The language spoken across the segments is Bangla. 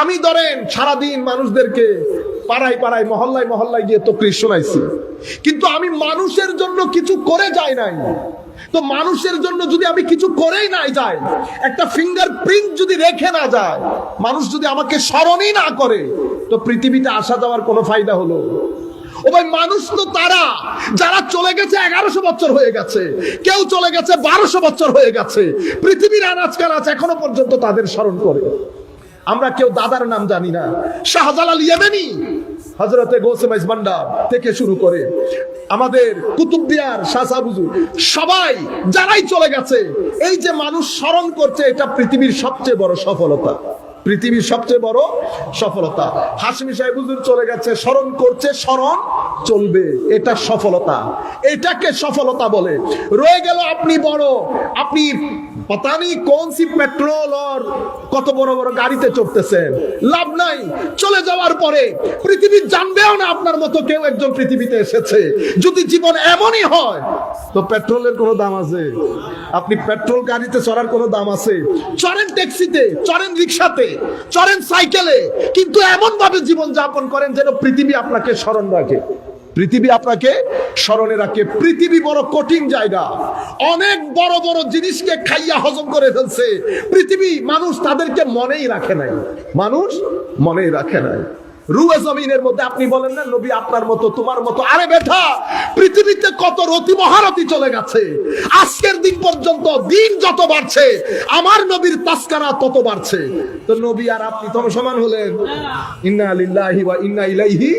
আমি ধরেন সারাদিন মানুষদেরকে পাড়ায় পাড়ায়, মহল্লায় মহল্লায় গিয়ে তো শোনাইছি। কিন্তু আমি মানুষের জন্য কিছু করে যাই নাই। তো মানুষের জন্য যদি আমি কিছু করেই নাই যাই, একটা ফিঙ্গার প্রিন্ট যদি রেখে না যায়, মানুষ যদি আমাকে স্মরণই না করে, তো পৃথিবীতে আসা যাওয়ার কোনো ফায়দা হলো? ও ভাই মানুষ তো তারা, যারা চলে গেছে এগারোশো বছর হয়ে গেছে, কেউ চলে গেছে বারোশো বছর হয়ে গেছে, পৃথিবীর আনাজ কানাজ এখনও পর্যন্ত তাদের স্মরণ করে। আমরা কেউ দাদার নাম জানি না। শাহজালাল ইয়েমেনি হজরতে গোসেমাইজ ভান্ডার থেকে শুরু করে আমাদের কুতুবদিয়ার শাসাবুজু সবাই যারাই চলে গেছে, এই যে মানুষ স্মরণ করছে, এটা পৃথিবীর সবচেয়ে বড় সফলতা। পৃথিবীর সবচেয়ে বড় সফলতা। হাসমি সাহেব হুজুর চলে গেছে, স্মরণ করছে, স্মরণ চলবে। এটা সফলতা। এটাকে সফলতা বলে। রয়ে গেল আপনি বড়, আপনি পতা নেই কোন সি পেট্রোল আর কত বড় বড় গাড়িতে চড়তেছেন লাভ নাই চলে যাওয়ার পরে পৃথিবী জানবেও না আপনার মতো কেউ একজন পৃথিবীতে এসেছে যদি জীবন এমনই হয় তো পেট্রোলের কোনো দাম আছে আপনি পেট্রোল গাড়িতে চড়ার কোনো দাম আছে। চড়েন ট্যাক্সিতে, চড়েন রিক্সাতে চড়েন সাইকেলে, কিন্তু এমন ভাবে জীবন যাপন করেন যেন পৃথিবী আপনাকে স্মরণ রাখে। পৃথিবী আপনাকে স্মরণে রাখে। পৃথিবী বড় কঠিন জায়গা। অনেক বড় বড় জিনিসকে খাইয়া হজম করে ফেলছে। পৃথিবী মানুষ তাদেরকে মনেই রাখে নাই। মানুষ মনেই রাখে নাই। রুয়ে জমিনের মধ্যে আপনি বলেন না, নবী আপনার মতো, তোমার মতো। আরে বেটা, পৃথিবীতে কত রতি মহারতি চলে গেছে। আজকের দিন পর্যন্ত দিন যত বাড়ছে, আমার নবীর তাস্কারা তত বাড়ছে। তো নবী আর আপনি তখন সমান হলেন। ইন্না লিল্লাহি ওয়া ইন্না ইলাইহি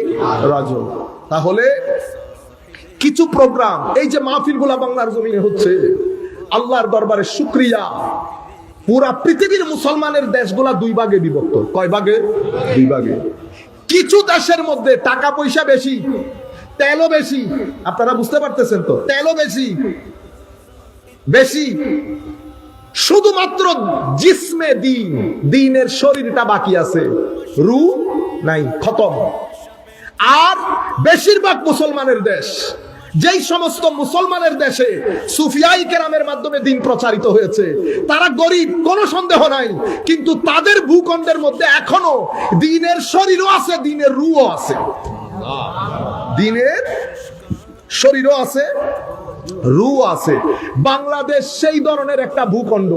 রাজিউন। তাহলে কিছু প্রোগ্রাম এই যে মাহফিলগুলা বাংলার জমিনে হচ্ছে, আল্লাহর দরবারে শুক্রিয়া। পুরা পৃথিবীর মুসলমানের দেশগুলা দুই ভাগে বিভক্ত। কয় ভাগে? দুই ভাগে। কিছু দেশের মধ্যে টাকা পয়সা বেশি, তেলও বেশি। আপনারা বুঝতে পারতেছেন তো? তেলও বেশি। বেশি। শুধুমাত্র জিসমে দিন, দিনের শরীরটা বাকি আছে। রু নাই, খতম। আর বেশিরভাগ মুসলমানের দেশ, যেই সমস্ত মুসলমানের দেশে সুফিয়াই কেরামের মাধ্যমে দিন প্রচারিত হয়েছে, তারা গরিব, কোনো সন্দেহ নাই, কিন্তু তাদের ভূখণ্ডের মধ্যে এখনও দিনের শরীরও আছে, দিনের রুও আছে। দিনের শরীরও আছে রু আছে। বাংলাদেশ সেই ধরনের একটা ভূখণ্ড।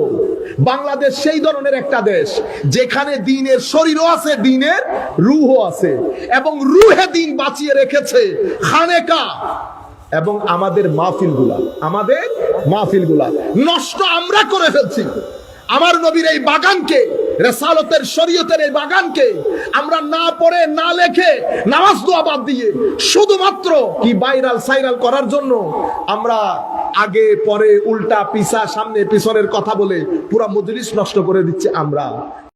বাংলাদেশ সেই ধরনের একটা দেশ। যেখানে দিনের শরীরও আছে, দিনের রুহও আছে। এবং রুহে দিন বাঁচিয়ে রেখেছে খানেকা এবং আমাদের মাহফিলগুলা আমাদের মাহফিলগুলা। নষ্ট আমরা করে ফেলছি। আমার নবীর এই বাগানকে, রেসালতের শরীয়তের এই বাগানকে আমরা না পড়ে, না লেখে নামাজ দোয়া বাদ দিয়ে শুধুমাত্র কি বাইরাল সাইরাল করার জন্য আমরা আগে, পরে, উল্টা পিসা সামনে, পিছনের কথা বলে পুরা মজলিস নষ্ট করে দিচ্ছে আমরা।